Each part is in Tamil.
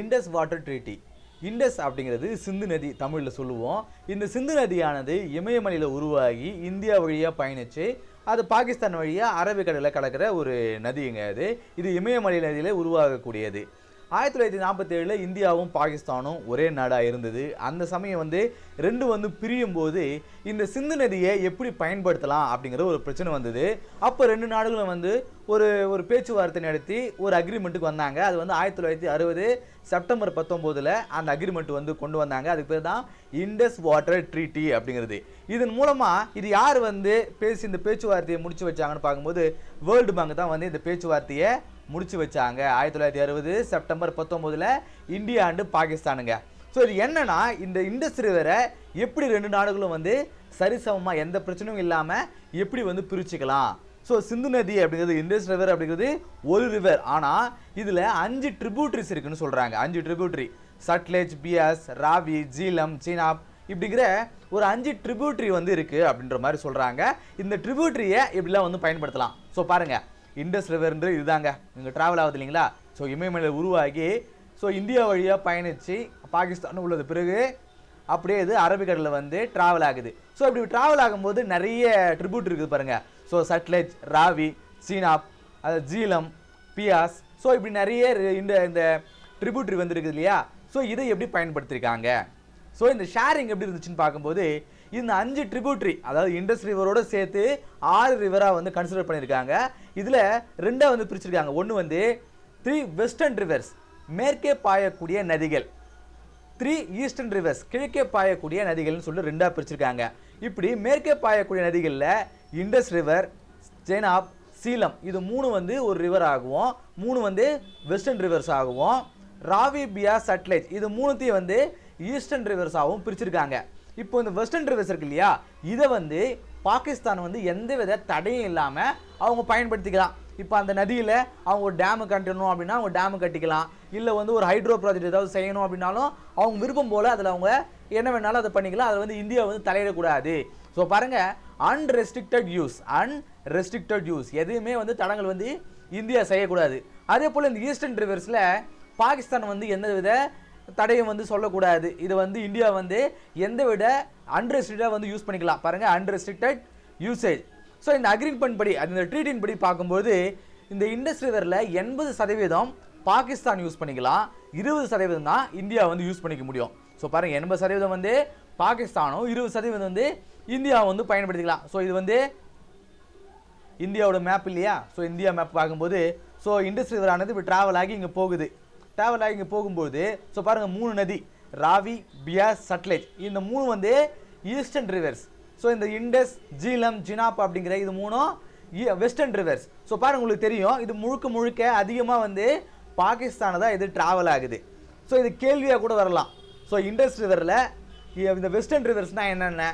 இண்டஸ் வாட்டர் ட்ரீட்டி இண்டஸ் அப்படிங்கிறது சிந்து நதி தமிழில் சொல்லுவோம். இந்த சிந்து நதியானது இமயமலையில் உருவாகி இந்தியா வழியாக பயணித்து அது பாகிஸ்தான் வழியாக அரபிக்கடலில் கலக்கிற ஒரு நதிங்க அது. இது இமயமலை நதியில் உருவாகக்கூடியது. ஆயிரத்தி தொள்ளாயிரத்தி நாற்பத்தேழில் இந்தியாவும் பாகிஸ்தானும் ஒரே நாடாக இருந்தது. அந்த சமயம் வந்து ரெண்டு வந்து பிரியும் போது இந்த சிந்து நதியை எப்படி பயன்படுத்தலாம் அப்படிங்கிற ஒரு பிரச்சனை வந்தது. அப்போ ரெண்டு நாடுகளும் வந்து ஒரு ஒரு பேச்சுவார்த்தை நடத்தி ஒரு அக்ரிமெண்ட்டுக்கு வந்தாங்க. அது வந்து ஆயிரத்தி தொள்ளாயிரத்தி அறுபது செப்டம்பர் பத்தொம்போதில் அந்த அக்ரிமெண்ட் வந்து கொண்டு வந்தாங்க. அதுக்கு பேர் தான் இண்டஸ் வாட்டர் ட்ரீட்டி அப்படிங்கிறது. இதன் மூலமாக இது யார் வந்து பேசி இந்த பேச்சுவார்த்தையை முடிச்சு வச்சாங்கன்னு பார்க்கும்போது வேர்ல்டு பேங்க் தான் வந்து இந்த பேச்சுவார்த்தையை முடிச்சு வச்சாங்க. ஆயிரத்தி தொள்ளாயிரத்தி அறுபது செப்டம்பர் பத்தொம்போதில் இந்தியா அண்டு பாகிஸ்தானுங்க. ஸோ இது என்னன்னா இந்த இண்டஸ்ட்ரி ரிவரை எப்படி ரெண்டு நாடுகளும் வந்து சரிசமமாக எந்த பிரச்சனையும் இல்லாமல் எப்படி வந்து பிரிச்சுக்கலாம்? ஸோ சிந்து நதி அப்படிங்கிறது இண்டஸ் ரிவர் அப்படிங்கிறது ஒரு ரிவர் ஆனால் இதில் அஞ்சு ட்ரிபியூட்ரிஸ் இருக்குன்னு சொல்கிறாங்க அஞ்சு ட்ரிபியூட்ரி சட்லேஜ் பியாஸ் ராவி ஜீலம் சீனாப் இப்படிங்கிற ஒரு அஞ்சு ட்ரிபியூட்ரி வந்து இருக்குது அப்படின்ற மாதிரி சொல்கிறாங்க இந்த ட்ரிபியூட்ரியை இப்படிலாம் வந்து பயன்படுத்தலாம். ஸோ பாருங்கள் இண்டஸ் ரிவர்ன்ற இதுதாங்க. இங்கே ட்ராவல் ஆகுது இல்லைங்களா? ஸோ இமயமலையில் உருவாகி ஸோ இந்தியா வழியாக பயணித்து பாகிஸ்தான் உள்ளது. பிறகு அப்படியே இது அரபிக்கடலில் வந்து ட்ராவல் ஆகுது. ஸோ இப்படி ட்ராவல் ஆகும்போது நிறைய ட்ரிபியூட் இருக்குது பாருங்கள் ஸோ சட்லெஜ் ராவி சீனாப் அது ஜீலம் பியாஸ் ஸோ இப்படி நிறைய இந்த இந்த ட்ரிபியூட்ரி வந்துருக்குது இல்லையா? ஸோ இதை எப்படி பயன்படுத்தியிருக்காங்க ஸோ இந்த ஷேரிங் எப்படி இருந்துச்சுன்னு பார்க்கும்போது இந்த அஞ்சு ட்ரிபியூட்ரி அதாவது இண்டஸ் ரிவரோடு சேர்த்து ஆறு ரிவராக வந்து கன்சிடர் பண்ணியிருக்காங்க இதில் ரெண்டாக வந்து பிரிச்சிருக்காங்க. ஒன்று வந்து த்ரீ வெஸ்டர்ன் ரிவர்ஸ் மேற்கே பாயக்கூடிய நதிகள். த்ரீ ஈஸ்டர்ன் ரிவர்ஸ் கிழக்கே பாயக்கூடிய நதிகள்னு சொல்லி ரெண்டாக பிரிச்சிருக்காங்க. இப்படி மேற்கே பாயக்கூடிய நதிகளில் இண்டஸ் ரிவர் ஜெனாப் சீலம் இது மூணு வந்து ஒரு ரிவர் ஆகும் மூணு வந்து வெஸ்டர்ன் ரிவர்ஸ் ஆகும் ராவி பியா சட்லேஜ் இது மூணுத்தையும் வந்து ஈஸ்டர்ன் ரிவர்ஸாகவும் பிரிச்சிருக்காங்க. இப்போ இந்த வெஸ்டர்ன் ரிவர்ஸ் இருக்கு இல்லையா இதை வந்து பாகிஸ்தான் வந்து எந்த வித தடையும் இல்லாமல் அவங்க பயன்படுத்திக்கலாம். இப்போ அந்த நதியில் அவங்க ஒரு டேமு கட்டணும் அப்படின்னா அவங்க டேமு கட்டிக்கலாம். இல்லை வந்து ஒரு ஹைட்ரோ ப்ராஜெக்ட் ஏதாவது செய்யணும் அப்படின்னாலும் அவங்க விருப்பம் போல் அதில் அவங்க என்ன வேணாலும் அதை பண்ணிக்கலாம். அதை வந்து இந்தியா வந்து தலையிடக்கூடாது. ஸோ பாருங்கள் அன்ரெஸ்ட்ரிக்டட் யூஸ் அன்ரெஸ்ட்ரிக்டட் யூஸ் எதுவுமே வந்து தடங்கள் வந்து இந்தியா செய்யக்கூடாது. அதே போல் இந்த ஈஸ்டர்ன் ரிவர்ஸில் பாகிஸ்தான் வந்து எந்த வித தடையும் வந்து சொல்லக்கூடாது. இது வந்து இந்தியா வந்து எந்த விட அன்ரெஸ்ட்ரிக்டாக வந்து யூஸ் பண்ணிக்கலாம். பாருங்கள் அன்ரெஸ்ட்ரிக்டட் யூசேஜ் ஸோ இந்த அக்ரிமெண்ட் படி அது இந்த ட்ரீட்டின் படி பார்க்கும்போது இந்த இண்டஸ்ட்ரி ரிவரில் எண்பது சதவீதம் பாகிஸ்தான் யூஸ் பண்ணிக்கலாம். இருபது சதவீதம் தான் இந்தியா வந்து யூஸ் பண்ணிக்க முடியும். ஸோ பாருங்கள் எண்பது சதவீதம் வந்து பாகிஸ்தானும் இருபது சதவீதம் வந்து இந்தியா வந்து பயன்படுத்திக்கலாம். ஸோ இது வந்து இந்தியாவோட மேப் இல்லையா? ஸோ இந்தியா மேப் பார்க்கும்போது ஸோ இண்டஸ் இப்போ ட்ராவல் ஆகி இங்கே போகுது. ட்ராவல் ஆகி இங்கே போகும்போது ஸோ பாருங்கள் மூணு நதி ராவி பியாஸ் சட்லேஜ். இந்த மூணு வந்து ஈஸ்டர்ன் ரிவர்ஸ். ஸோ இந்த இண்டஸ் ஜீலம் ஜினாப் அப்படிங்கிற இது மூணும் வெஸ்டர்ன் ரிவர்ஸ். ஸோ பாருங்க உங்களுக்கு தெரியும் இது முழுக்க முழுக்க அதிகமாக வந்து பாகிஸ்தானை தான் இது ட்ராவல் ஆகுது. ஸோ இது கேள்வியாக கூட வரலாம். ஸோ இண்டஸ் ரிவரில் இந்த வெஸ்டர்ன் ரிவர்ஸ்னால் என்னென்ன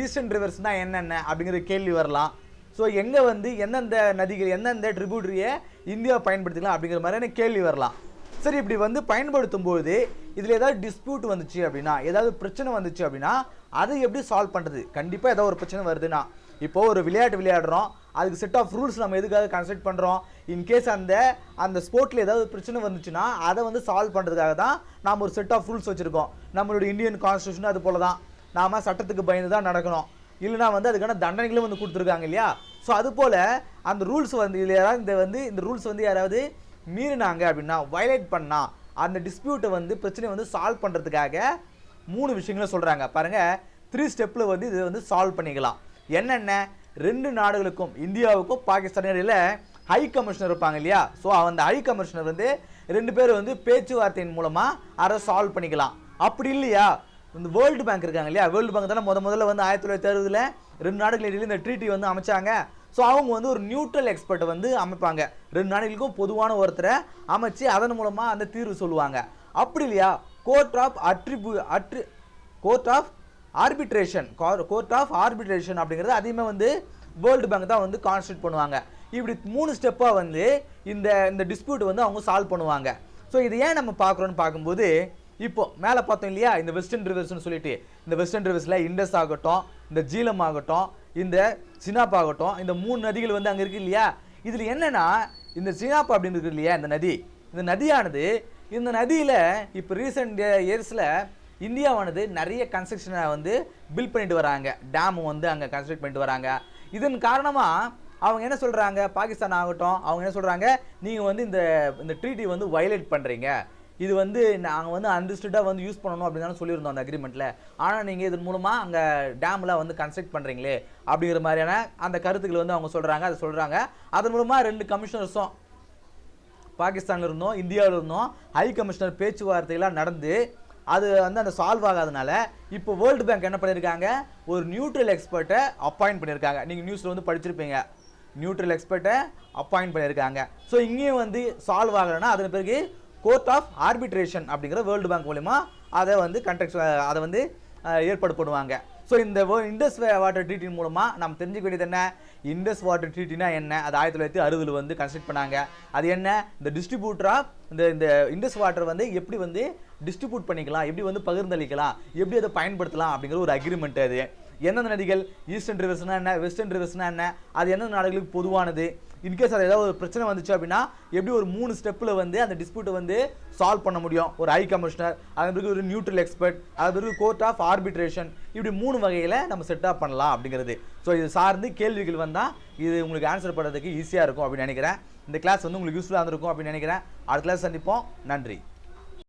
ஈஸ்டர்ன் ரிவர்ஸ்னால் என்னென்ன அப்படிங்கிற கேள்வி வரலாம். ஸோ எங்கே வந்து எந்தெந்த நதிகள் எந்தெந்த ட்ரிபியூட்ரியை இந்தியா பயன்படுத்திக்கலாம் அப்படிங்கிற மாதிரியான கேள்வி வரலாம். சரி இப்படி வந்து பயன்படுத்தும் போது இதில் ஏதாவது டிஸ்பியூட் வந்துச்சு அப்படின்னா ஏதாவது பிரச்சனை வந்துச்சு அப்படின்னா அதை எப்படி சால்வ் பண்ணுறது கண்டிப்பாக ஏதோ ஒரு பிரச்சனை வருதுன்னா இப்போ ஒரு விளையாட்டு விளையாடுறோம் அதுக்கு செட் ஆஃப் ரூல்ஸ் நம்ம எதுக்காக கன்சல்ட் பண்ணுறோம் இன்கேஸ் அந்த அந்த ஸ்போர்ட்டில் ஏதாவது பிரச்சனை வந்துச்சுன்னா அதை வந்து சால்வ் பண்ணுறதுக்காக தான் நாம் ஒரு செட் ஆஃப் ரூல்ஸ் வச்சுருக்கோம். நம்மளுடைய இந்தியன் கான்ஸ்டியூஷன் அது போல தான். நாம் சட்டத்துக்கு பயந்து தான் நடக்கணும். இல்லைனா வந்து அதுக்கான தண்டனைகளும் வந்து கொடுத்துருக்காங்க இல்லையா? ஸோ அது போல் அந்த ரூல்ஸ் வந்து இதில் யாராவது இந்த வந்து இந்த ரூல்ஸ் வந்து யாராவது மீறினாங்க அப்படின்னா வயலேட் பண்ணா அந்த டிஸ்பியூட்டை வந்து பிரச்சனையை வந்து சால்வ் பண்ணுறதுக்காக மூணு விஷயங்களை சொல்கிறாங்க பாருங்கள் த்ரீ ஸ்டெப்பில் வந்து இது வந்து சால்வ் பண்ணிக்கலாம். என்னென்ன? ரெண்டு நாடுகளுக்கும் இந்தியாவுக்கும் பாகிஸ்தான் இடையில் ஹை கமிஷனர் இருப்பாங்க இல்லையா? ஸோ அந்த ஹை கமிஷனர் வந்து ரெண்டு பேர் வந்து பேச்சுவார்த்தையின் மூலமாக அதை சால்வ் பண்ணிக்கலாம். அப்படி இல்லையா? இந்த வேர்ல்டு பேங்க் இருக்காங்க இல்லையா? வேர்ல்டு பேங்க் தானே முத முதல்ல வந்து ஆயிரத்தி தொள்ளாயிரத்தி அறுபதில் ரெண்டு நாடுகள் இடையில இந்த ட்ரீட்டி வந்து அமைச்சாங்க. ஸோ அவங்க வந்து ஒரு நியூட்ரல் எக்ஸ்பர்ட்டை வந்து அமைப்பாங்க. ரெண்டு நாடுகளுக்கும் பொதுவான ஒருத்தரை அமைச்சு அதன் மூலமாக அந்த தீர்வு சொல்லுவாங்க. அப்படி இல்லையா? கோர்ட் ஆஃப் அட்ரிபு Attri court of arbitration court of arbitration அப்படிங்கிறது அதையுமே வந்து வேர்ல்டு பேங்க் தான் வந்து கான்ஸ்டியூட் பண்ணுவாங்க. இப்படி மூணு ஸ்டெப்பாக வந்து இந்த இந்த டிஸ்பியூட் வந்து அவங்க சால்வ் பண்ணுவாங்க. ஸோ இது ஏன் நம்ம பார்க்குறோன்னு பார்க்கும்போது இப்போ மேலே பார்த்தோம் இல்லையா? இந்த வெஸ்டர்ன் ரிவர்ஸ்னு சொல்லிட்டு. இந்த வெஸ்டர்ன் ரிவர்ஸில் இண்டஸ் ஆகட்டும் இந்த ஜீலம் ஆகட்டும் இந்த சினாப் ஆகட்டும் இந்த மூணு நதிகள் வந்து அங்கே இருக்கு இல்லையா? இதில் என்னென்னா இந்த சினாப் அப்படின்னு இருக்கு இல்லையா இந்த நதி? இந்த நதியானது இந்த நதியில் இப்போ ரீசெண்ட் இயர்ஸில் இந்தியாவானது நிறைய கன்ஸ்ட்ரக்ஷனை வந்து பில்ட் பண்ணிட்டு வராங்க. டேம் வந்து அங்கே கன்ஸ்ட்ரக்ட் பண்ணிட்டு வராங்க. இதன் காரணமாக அவங்க என்ன சொல்கிறாங்க பாகிஸ்தான் ஆகட்டும் அவங்க என்ன சொல்கிறாங்க நீங்கள் வந்து இந்த இந்த ட்ரீட்டி வந்து வயலேட் பண்ணுறீங்க இது வந்து நாங்கள் வந்து அண்டர்ஸ்டுடாக வந்து யூஸ் பண்ணணும் அப்படின்னு சொல்லியிருந்தோம் அந்த அக்ரிமெண்ட்டில் ஆனால் நீங்கள் இதன் மூலமாக அங்கே டேமில் வந்து கன்ஸ்ட்ரக்ட் பண்ணுறீங்களே அப்படிங்கிற மாதிரியான அந்த கருத்துக்கள் வந்து அவங்க சொல்கிறாங்க அதை சொல்கிறாங்க அதன் மூலமாக ரெண்டு கமிஷனர்ஸும் பாகிஸ்தானில் இருந்தோம் இந்தியாவில் இருந்தோம். ஹை கமிஷனர் பேச்சுவார்த்தையெல்லாம் நடந்து அது வந்து அந்த சால்வ் ஆகாதனால இப்போ வேர்ல்டு பேங்க் என்ன பண்ணியிருக்காங்க? ஒரு நியூட்ரல் எக்ஸ்பர்ட்டை அப்பாயிண்ட் பண்ணியிருக்காங்க. நீங்கள் நியூஸில் வந்து படிச்சிருப்பீங்க. நியூட்ரல் எக்ஸ்பர்ட்டை அப்பாயிண்ட் பண்ணியிருக்காங்க. ஸோ இங்கேயும் வந்து சால்வ் ஆகலைன்னா அதன் பிறகு கோர்ட் ஆஃப் ஆர்பிட்ரேஷன் அப்படிங்கிற வேர்ல்டு பேங்க் மூலிமா அதை வந்து கண்டெக்ட் அதை வந்து ஏற்பாடு பண்ணுவாங்க ஸோ இந்த இண்டஸ் வாட்டர் ட்ரீட்டின் மூலமாக நம்ம தெரிஞ்சுக்க வேண்டியது என்ன? இண்டஸ் வாட்டர் ட்ரீட்டினா என்ன? அது ஆயிரத்தி தொள்ளாயிரத்தி அறுபதில் வந்து கன்ஸ்ட்ரக்ட் பண்ணாங்க. அது என்ன? இந்த டிஸ்ட்ரிபியூட்டராக இந்த இந்த இண்டஸ் வாட்டர் வந்து எப்படி வந்து டிஸ்ட்ரிபியூட் பண்ணிக்கலாம்? எப்படி வந்து பகிர்ந்தளிக்கலாம்? எப்படி அதை பயன்படுத்தலாம்? அப்படிங்கிற ஒரு அக்ரிமெண்ட் அது. எந்தெந்த நதிகள் ஈஸ்டர்ன் ரிவர்ஸ்னா என்ன வெஸ்டர்ன் ரிவர்ஸ்னா என்ன அது எந்தெந்த நாடுகளுக்கு பொதுவானது இன்கேஸ் அது ஏதாவது ஒரு பிரச்சனை வந்துச்சு அப்படின்னா எப்படி ஒரு மூணு ஸ்டெப்பில் வந்து அந்த டிஸ்பியூட்டை வந்து சால்வ் பண்ண முடியும்? ஒரு ஹை கமிஷனர் அதன் பிறகு ஒரு நியூட்ரல் எக்ஸ்பர்ட் அது பிறகு கோர்ட் ஆஃப் ஆர்பிட்ரேஷன் இப்படி மூணு வகையில் நம்ம செட்டப் பண்ணலாம் அப்படிங்கிறது. ஸோ இது சார்ந்து கேள்விகள் வந்தால் இது உங்களுக்கு ஆன்சர் பண்ணுறதுக்கு ஈஸியாக இருக்கும் அப்படின்னு நினைக்கிறேன். இந்த கிளாஸ் வந்து உங்களுக்கு யூஸ்ஃபுல்லாக இருந்திருக்கும் அப்படின்னு நினைக்கிறேன். அடுத்த கிளாஸ் சந்திப்போம். நன்றி.